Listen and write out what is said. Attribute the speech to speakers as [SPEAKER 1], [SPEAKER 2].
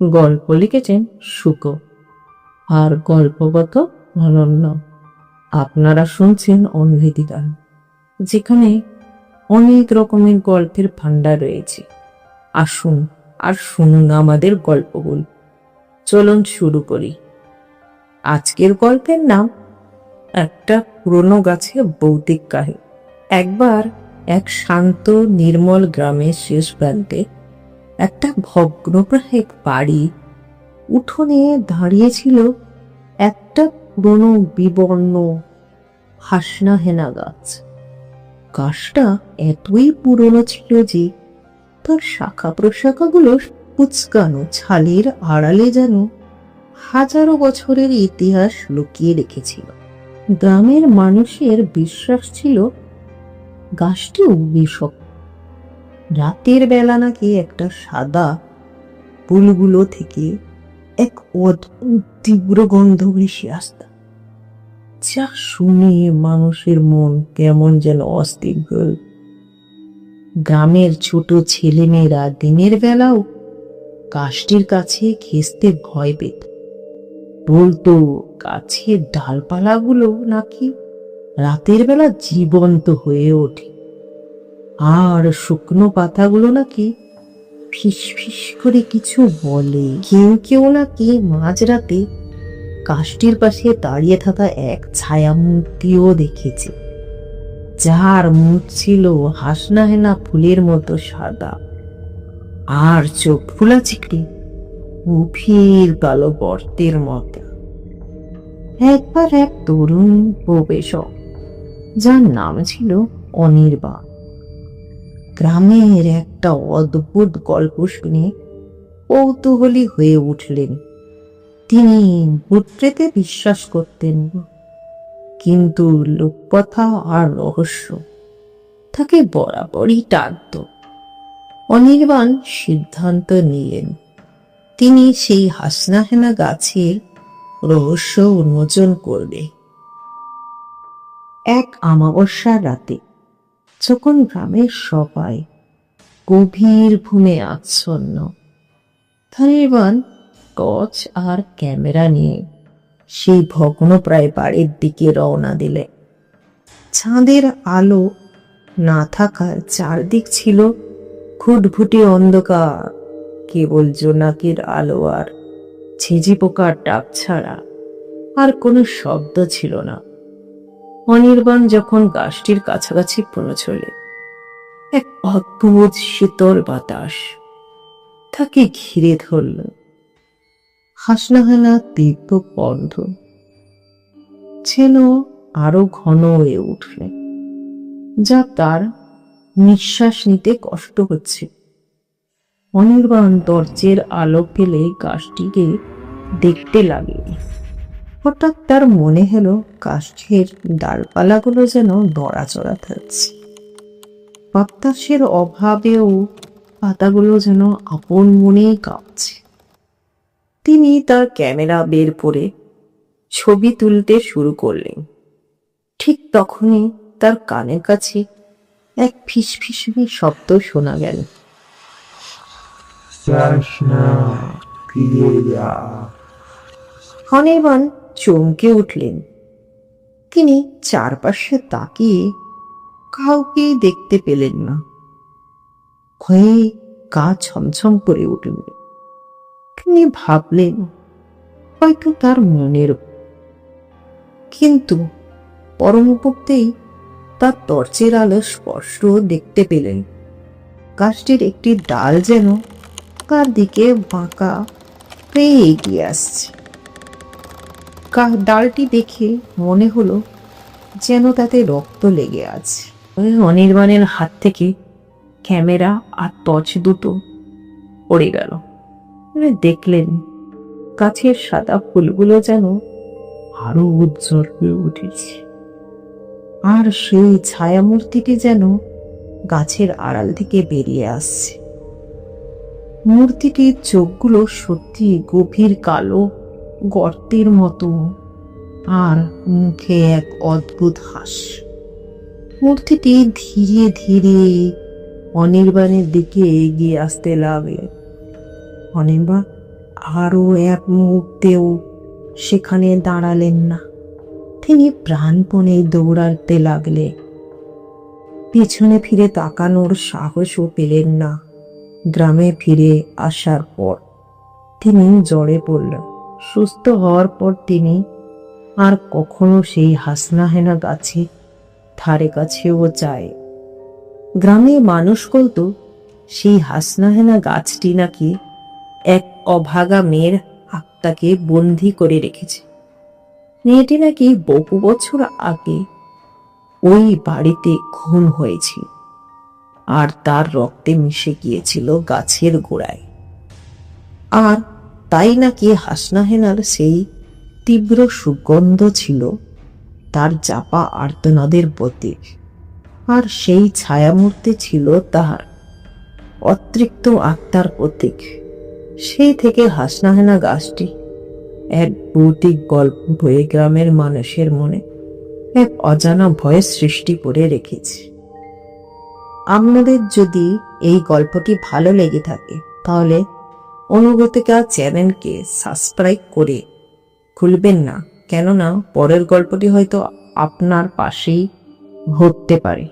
[SPEAKER 1] গল্প লিখেছেন শুকো। আর গল্পগত অনন্য। আপনারা শুনছেন অনভিধি গান, যেখানে অনেক রকমের গল্পের ভান্ডার রয়েছে। আসুন আর শুনুন আমাদের গল্পগুলো। চলুন শুরু করি। আজকের গল্পের নাম, একটা পুরনো গাছে ভৌতিক কাহিনী একবার এক শান্ত নির্মল গ্রামের শেষ প্রান্তে একটা ভগ্নপ্রায় বাড়ি। উঠোনে দাঁড়িয়েছিল একটা পুরনো বিবর্ণ হাসনা হেনা গাছ। গাছটা এতই পুরনো ছিল যে তার শাখা প্রশাখাগুলো কুচকানো, ছালের আড়ালে যেন হাজারো বছরের ইতিহাস লুকিয়ে রেখেছিল। গ্রামের মানুষের বিশ্বাস ছিল গাছটি বিষক রাতের বেলা নাকি একটা সাদা ফুলগুলো থেকে এক অদ্ভুত তীব্র গন্ধ ভেসে আসত। যা শুনে মানুষের মন কেমন যেন অস্থির। উঠত। গ্রামের ছোট ছেলেমেয়েরা দিনের বেলাও গাছটির কাছে ঘেঁষতে ভয় পেত। বলতো, গাছের ডালপালাগুলো নাকি রাতের বেলা জীবন্ত হয়ে ওঠে। আর শুকনো পাতাগুলো নাকি ফিস ফিস করে কিছু বলে। কেউ কেউ নাকি মাঝরাতে কাষ্টির পাশে দাঁড়িয়ে থাকা এক ছায়ামূর্তিও দেখেছে, যার মুখ ছিল হাসনা হেনা ফুলের মতো সাদা। আর চোখ ফুলা চিকড়ি গভীর কালো গর্তের মতো। একবার এক তরুণ প্রবেশক, যার নাম ছিল অনির্বাণ। গ্রামের একটা অদ্ভুত গল্প শুনে কৌতূহলী হয়ে উঠলেন তিনি ভূত্রেতে বিশ্বাস করতেন। কিন্তু লোককথা আর রহস্য তাকে বরাবরই টানত অনির্বাণ সিদ্ধান্ত নিলেন, তিনি সেই হাসনাহেনা গাছের রহস্য উন্মোচন করবে এক আমাবস্যার রাতে যখন গ্রামের সবাই গভীর ভূমে আচ্ছন্ন ধনির্বাণ টর্চ আর ক্যামেরা নিয়ে সেই ভগ্নপ্রায় বাড়ির দিকে রওনা দিলে। চাঁদের আলো না থাকার চারদিক ছিল ঘুটঘুটে অন্ধকার, কেবল জোনাকির আলো আর ঝিঝি পোকার ডাক ছাড়া আর কোনো শব্দ ছিল না। অনির্বাণ যখন গাছটির কাছাকাছি পৌঁছলে, এক অদ্ভুত শীতল বাতাস তাকে ঘিরে ধরল। হাসনাহানা তীব্র বন্ধ যেন আরও ঘন হয়ে উঠলে, যা তার নিঃশ্বাস নিতে কষ্ট হচ্ছে। অনির্বাণ দরজের আলো পেলে গাছটিকে দেখতে লাগে হঠাৎ তার মনে হলো গাছের ডালপালাগুলো যেন নড়াচড়া থাকছে। বাতাসের অভাবেও পাতাগুলো যেন আপন মনেই কাঁপছে। তিনি তার ক্যামেরা বের করে ছবি তুলতে শুরু করলেন। ঠিক তখনই তার কানের কাছে এক ফিসফিসনি শব্দ শোনা গেল। অনির্বাণ চমকে উঠলেন। তিনি চারপাশে তাকিয়ে কাউকে দেখতে পেলেন না। ভয়ে গা ছমছম করে উঠল তিনি ভাবলেন, হয়তো তার মনের কিন্তু পরম মুহূর্তেই তার টর্চের আলো স্পষ্ট দেখতে পেলেন। গাছটির একটি ডাল যেন কার দিকে বাঁকা হয়ে এগিয়ে আসছে। ডালটি দেখে মনে হলো যেন তাতে রক্ত লেগে আছে। অনির্বাণের হাত থেকে ক্যামেরা আর টর্চ দুটো পড়ে গেল। দেখলেন গাছের সাদা ফুলগুলো যেন আরও উজ্জ্বল হয়ে উঠেছে। আর সেই ছায়ামূর্তিটি যেন গাছের আড়াল থেকে বেরিয়ে আসছে। মূর্তিটির চোখগুলো সত্যি গভীর কালো গর্তের মতো আর মুখে এক অদ্ভুত হাস। মূর্তিটি ধীরে ধীরে অনির্বাণের দিকে এগিয়ে আসতে লাগলে। অনির্বাণ আরও এক মুহূর্তেও সেখানে দাঁড়ালেন না। তিনি প্রাণপণে দৌড়াতে লাগলে। পিছনে ফিরে তাকানোর সাহসও পেলেন না। গ্রামে ফিরে আসার পর তিনি জ্বরে পড়লেন। সুস্থ হওয়ার পর তিনি আর কখনো সেই হাসনা হেনা গাছে, ধারে কাছেও যায়। গ্রামে মানুষ বলতো, সেই হাসনাহেনা গাছটি নাকি এক অভাগা মেয়ের আত্মাকে বন্দি করে রেখেছে। মেয়েটি নাকি বহু বছর আগে ওই বাড়িতে খুন হয়েছিল আর তার রক্তে মিশে গিয়েছিল গাছের গোড়ায়। আর তাই নাকি হাসনাহেনার সেই তীব্র সুগন্ধ ছিল তার চাপা আর্তনাদের প্রতীক আর সেই ছায়ামূর্তি ছিল তাহার। অতৃপ্ত আত্মার প্রতীক। সেই থেকে হাসনাহেনা গাছটি এক ভৌতিক গল্প হয়ে গ্রামের মানুষের মনে এক অজানা ভয়ের সৃষ্টি করে রেখেছে। আপনাদের যদি এই গল্পটি ভালো লেগে থাকে, তাহলে অনুগতিকা চ্যানেলকে সাবস্ক্রাইব করে খুলবেন না। কেননা পরের গল্পটি হয়তো আপনার পাশেই ঘটতে পারে।